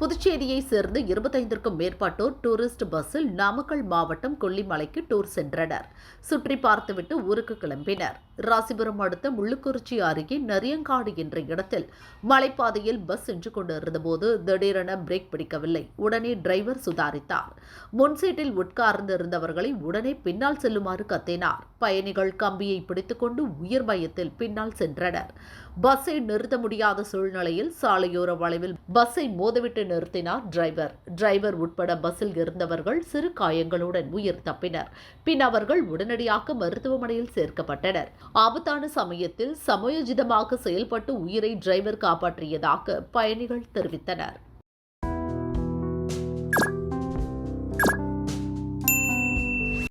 புதுச்சேரியை சேர்ந்த இருபத்தைந்திற்கும் மேற்பட்டோர் டூரிஸ்ட் பஸ்ஸில் நாமக்கல் மாவட்டம் கொல்லிமலைக்கு டூர் சென்றனர். சுற்றி பார்த்துவிட்டு ஊருக்கு கிளம்பினர். ராசிபுரம் அடுத்த முள்ளுக்குறிச்சி அருகே நரியங்காடு என்ற இடத்தில் மலைப்பாதையில் பஸ் சென்று கொண்டிருந்தபோது திடீரென பிரேக் பிடிக்கவில்லை. உடனே டிரைவர் சுதாரித்தார். முன் சீட்டில் உட்கார்ந்து இருந்தவர்களை உடனே பின்னால் செல்லுமாறு கத்தினார். பயணிகள் கம்பியை பிடித்துக்கொண்டு உயிர் பயத்தில் பின்னால் சென்றனர். பஸ்ஸை நிறுத்த முடியாத சூழ்நிலையில் சாலையோர வளைவில் பஸ்ஸை மோதவிட்டு நிறுத்தினார் டிரைவர். டிரைவர் உட்பட பஸ்ஸில் இருந்தவர்கள் சிறு காயங்களுடன் உயிர் தப்பினர். பின் அவர்கள் உடனடியாக மருத்துவமனையில் சேர்க்கப்பட்டனர். ஆபத்தான சமயத்தில் சமயோஜிதமாக செயல்பட்டு உயிரை டிரைவர் காப்பாற்றியதாக பயணிகள் தெரிவித்தனர்.